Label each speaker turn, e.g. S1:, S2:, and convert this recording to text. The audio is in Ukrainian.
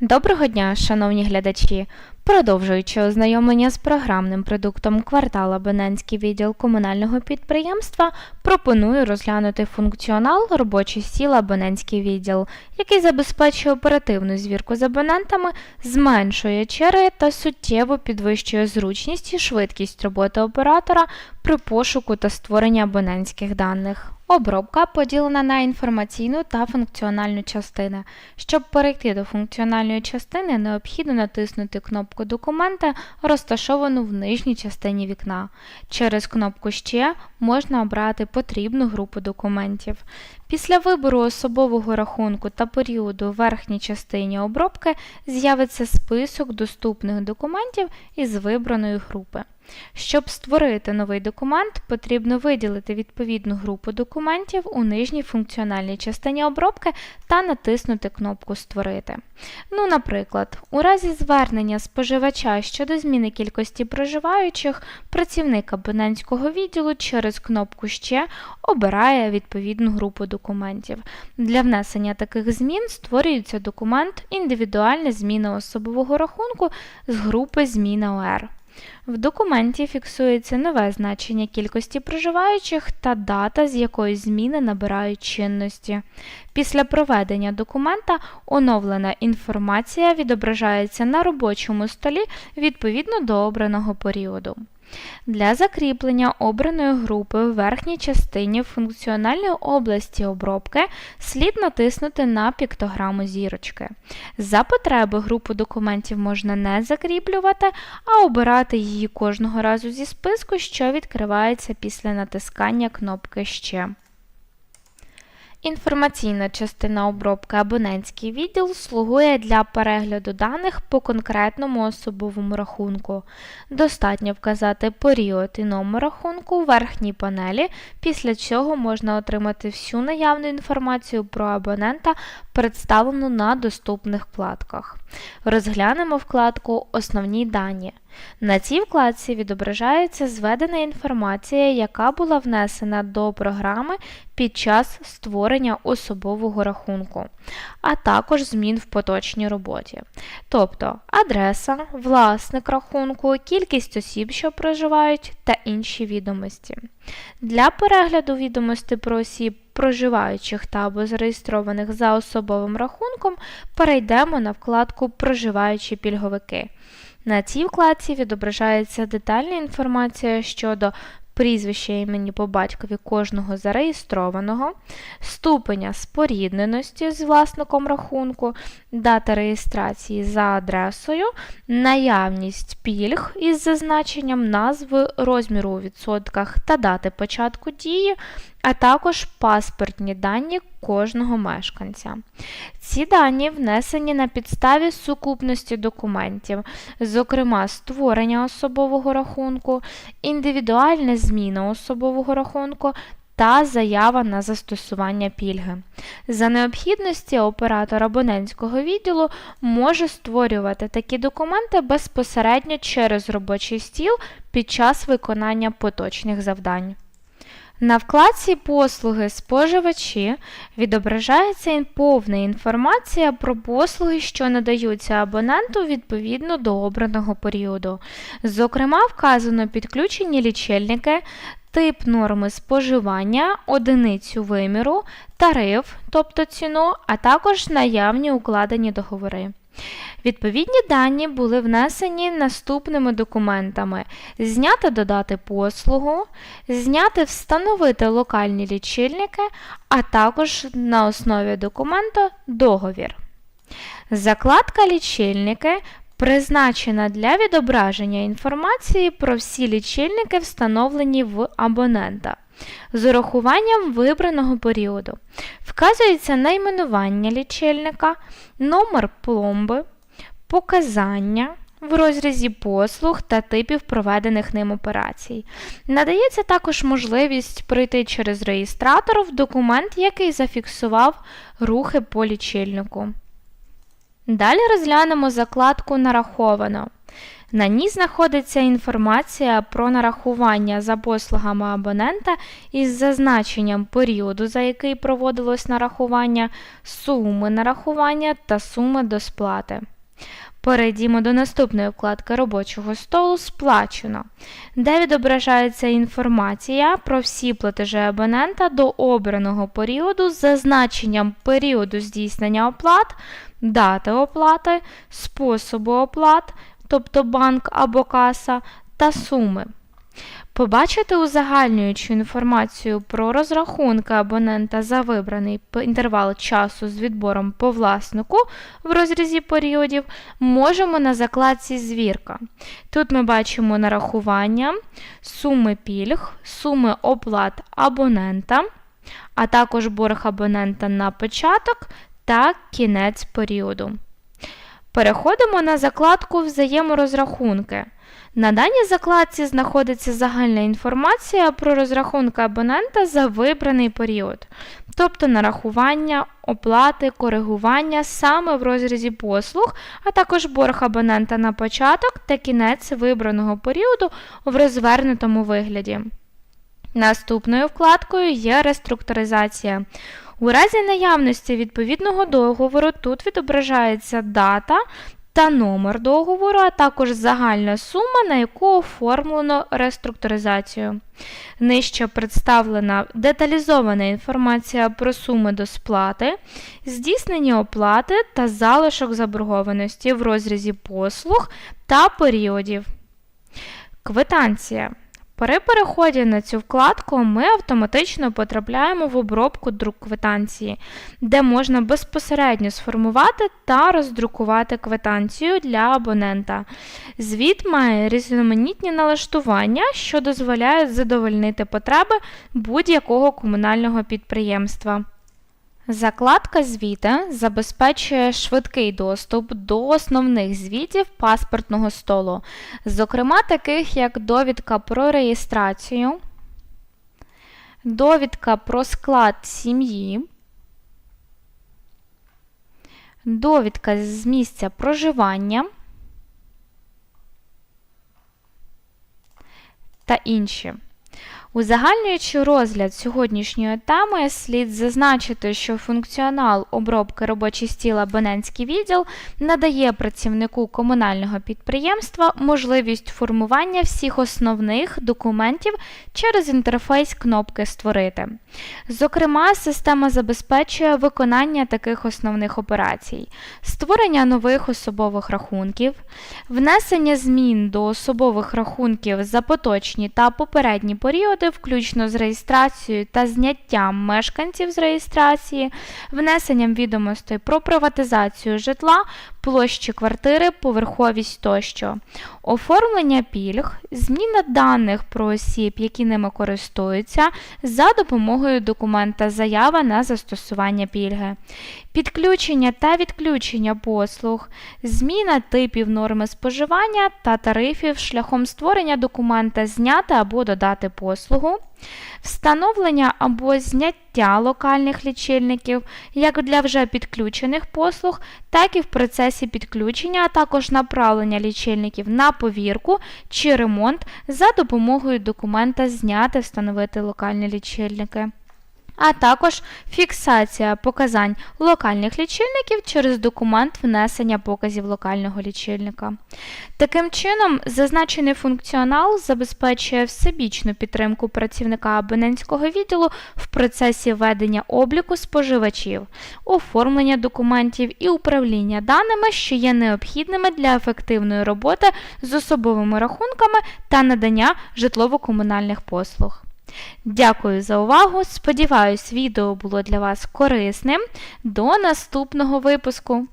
S1: Доброго дня, шановні глядачі! Продовжуючи ознайомлення з програмним продуктом квартал Абонентський відділ комунального підприємства, пропоную розглянути функціонал робочий стіл Абонентський відділ, який забезпечує оперативну звірку з абонентами, зменшує черги та суттєво підвищує зручність і швидкість роботи оператора при пошуку та створенні абонентських даних. Обробка поділена на інформаційну та функціональну частини. Щоб перейти до функціональної частини, необхідно натиснути кнопку Документи, розташовану в нижній частині вікна. Через кнопку Ще можна обрати потрібну групу документів. Після вибору особового рахунку та періоду в верхній частині обробки з'явиться список доступних документів із вибраної групи. Щоб створити новий документ, потрібно виділити відповідну групу документів у нижній функціональній частині обробки та натиснути кнопку Створити. Ну, наприклад, у разі звернення споживача щодо зміни кількості проживаючих, працівник абонентського відділу через кнопку Ще обирає відповідну групу документів. Для внесення таких змін створюється документ Індивідуальна зміна особового рахунку з групи Зміна ОР. В документі фіксується нове значення кількості проживаючих та дата, з якої зміни набирають чинності. Після проведення документа оновлена інформація відображається на робочому столі відповідно до обраного періоду. Для закріплення обраної групи в верхній частині функціональної області обробки слід натиснути на піктограму зірочки. За потреби групу документів можна не закріплювати, а обирати її кожного разу зі списку, що відкривається після натискання кнопки Ще. Інформаційна частина обробки абонентський відділ слугує для перегляду даних по конкретному особовому рахунку. Достатньо вказати період і номер рахунку у верхній панелі, після чого можна отримати всю наявну інформацію про абонента, представлену на доступних вкладках. Розглянемо вкладку Основні дані. На цій вкладці відображається зведена інформація, яка була внесена до програми під час створення особового рахунку, а також змін в поточній роботі. Тобто адреса, власник рахунку, кількість осіб, що проживають, та інші відомості. Для перегляду відомостей про осіб, проживаючих та або зареєстрованих за особовим рахунком, перейдемо на вкладку Проживаючі пільговики. На цій вкладці відображається детальна інформація щодо прізвища імені по батькові кожного зареєстрованого, ступеня спорідненості з власником рахунку, дата реєстрації за адресою, наявність пільг із зазначенням назви, розміру у відсотках та дати початку дії, а також паспортні дані кожного мешканця. Ці дані внесені на підставі сукупності документів, зокрема створення особового рахунку, індивідуальна зміна особового рахунку та заява на застосування пільги. За необхідності оператор абонентського відділу може створювати такі документи безпосередньо через робочий стіл під час виконання поточних завдань. На вкладці Послуги споживачі відображається повна інформація про послуги, що надаються абоненту відповідно до обраного періоду. Зокрема, вказано підключені лічильники, тип норми споживання, одиницю виміру, тариф, тобто ціну, а також наявні укладені договори. Відповідні дані були внесені наступними документами: зняти додати послугу, зняти встановити локальні лічильники, а також на основі документу договір. Закладка лічильники призначена для відображення інформації про всі лічильники, встановлені в абонента. З урахуванням вибраного періоду вказується найменування лічильника, номер пломби, показання в розрізі послуг та типів проведених ним операцій. Надається також можливість пройти через реєстратор в документ, який зафіксував рухи по лічильнику. Далі розглянемо закладку Нараховано. На ній знаходиться інформація про нарахування за послугами абонента із зазначенням періоду, за який проводилось нарахування, суми нарахування та суми до сплати. Перейдімо до наступної вкладки робочого столу Сплачено, де відображається інформація про всі платежі абонента до обраного періоду з зазначенням періоду здійснення оплат, дати оплати, способу оплат, тобто банк або каса, та суми. Побачити узагальнюючу інформацію про розрахунки абонента за вибраний інтервал часу з відбором по власнику в розрізі періодів можемо на закладці Звірка. Тут ми бачимо нарахування, суми пільг, суми оплат абонента, а також борг абонента на початок та кінець періоду. Переходимо на закладку Взаєморозрахунки. На даній закладці знаходиться загальна інформація про розрахунки абонента за вибраний період, тобто нарахування, оплати, коригування саме в розрізі послуг, а також борг абонента на початок та кінець вибраного періоду в розвернутому вигляді. Наступною вкладкою є реструктуризація. У разі наявності відповідного договору тут відображається дата та номер договору, а також загальна сума, на яку оформлено реструктуризацію. Нижче представлена деталізована інформація про суми до сплати, здійснені оплати та залишок заборгованості в розрізі послуг та періодів. Квитанція. При переході на цю вкладку ми автоматично потрапляємо в обробку друк квитанції, де можна безпосередньо сформувати та роздрукувати квитанцію для абонента. Звіт має різноманітні налаштування, що дозволяють задовольнити потреби будь-якого комунального підприємства. Закладка звіта забезпечує швидкий доступ до основних звітів паспортного столу, зокрема таких як довідка про реєстрацію, довідка про склад сім'ї, довідка з місця проживання та інші. Узагальнюючи розгляд сьогоднішньої теми, слід зазначити, що функціонал обробки робочий стіл абонентський відділ надає працівнику комунального підприємства можливість формування всіх основних документів через інтерфейс кнопки Створити. Зокрема, система забезпечує виконання таких основних операцій: створення нових особових рахунків, внесення змін до особових рахунків за поточні та попередні періоди, включно з реєстрацією та зняттям мешканців з реєстрації, внесенням відомостей про приватизацію житла, площі квартири, поверховість тощо, оформлення пільг, зміна даних про осіб, які ними користуються, за допомогою документа заява на застосування пільги, підключення та відключення послуг, зміна типів норми споживання та тарифів шляхом створення документа зняти або додати послугу, встановлення або зняття локальних лічильників як для вже підключених послуг, так і в процесі підключення, а також направлення лічильників на повірку чи ремонт за допомогою документа зняти встановити локальні лічильники а також фіксація показань локальних лічильників через документ внесення показів локального лічильника. Таким чином, зазначений функціонал забезпечує всебічну підтримку працівника абонентського відділу в процесі ведення обліку споживачів, оформлення документів і управління даними, що є необхідними для ефективної роботи з особовими рахунками та надання житлово-комунальних послуг. Дякую за увагу! Сподіваюсь, відео було для вас корисним. До наступного випуску!